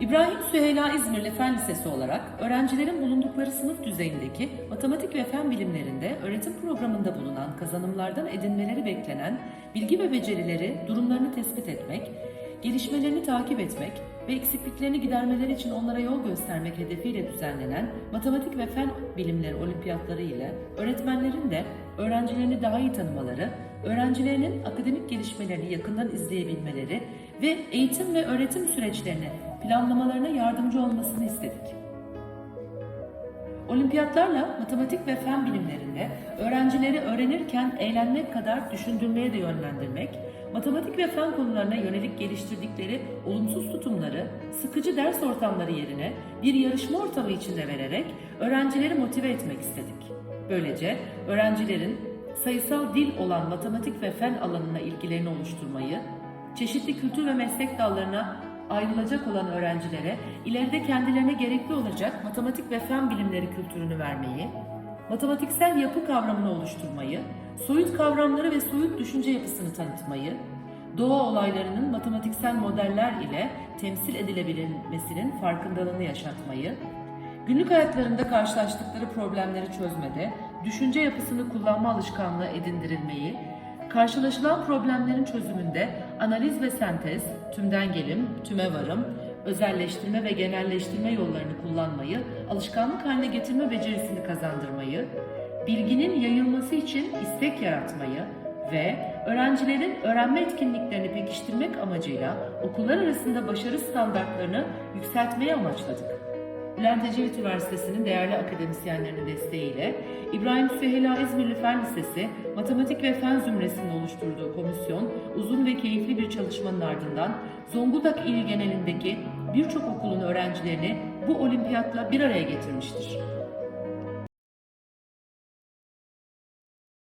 İbrahim Süheyla İzmirli Fen Lisesi olarak öğrencilerin bulundukları sınıf düzeyindeki matematik ve fen bilimlerinde öğretim programında bulunan kazanımlardan edinmeleri beklenen bilgi ve becerileri, durumlarını tespit etmek, gelişmelerini takip etmek ve eksikliklerini gidermeleri için onlara yol göstermek hedefiyle düzenlenen matematik ve fen bilimleri olimpiyatları ile öğretmenlerin de öğrencilerini daha iyi tanımaları, öğrencilerinin akademik gelişmelerini yakından izleyebilmeleri ve eğitim ve öğretim süreçlerini planlamalarına yardımcı olmasını istedik. Olimpiyatlarla matematik ve fen bilimlerinde öğrencileri öğrenirken eğlenmek kadar düşündürmeye de yönlendirmek, matematik ve fen konularına yönelik geliştirdikleri olumsuz tutumları sıkıcı ders ortamları yerine bir yarışma ortamı içinde vererek öğrencileri motive etmek istedik. Böylece öğrencilerin sayısal dil olan matematik ve fen alanına ilgilerini oluşturmayı, çeşitli kültür ve meslek dallarına ayrılacak olan öğrencilere ileride kendilerine gerekli olacak matematik ve fen bilimleri kültürünü vermeyi, matematiksel yapı kavramını oluşturmayı, soyut kavramları ve soyut düşünce yapısını tanıtmayı, doğa olaylarının matematiksel modeller ile temsil edilebilmesinin farkındalığını yaşatmayı, günlük hayatlarında karşılaştıkları problemleri çözmede düşünce yapısını kullanma alışkanlığı edindirilmeyi, karşılaşılan problemlerin çözümünde analiz ve sentez, tümden gelim, tüme varım, özelleştirme ve genelleştirme yollarını kullanmayı, alışkanlık haline getirme becerisini kazandırmayı, bilginin yayılması için istek yaratmayı ve öğrencilerin öğrenme etkinliklerini pekiştirmek amacıyla okullar arasında başarı standartlarını yükseltmeyi amaçladık. Bülent Ecevit Üniversitesi'nin değerli akademisyenlerinin desteğiyle İbrahim Süheyla İzmirli Fen Lisesi Matematik ve Fen Zümresi'nin oluşturduğu komisyon uzun ve keyifli bir çalışmanın ardından Zonguldak ili genelindeki birçok okulun öğrencilerini bu olimpiyatla bir araya getirmiştir.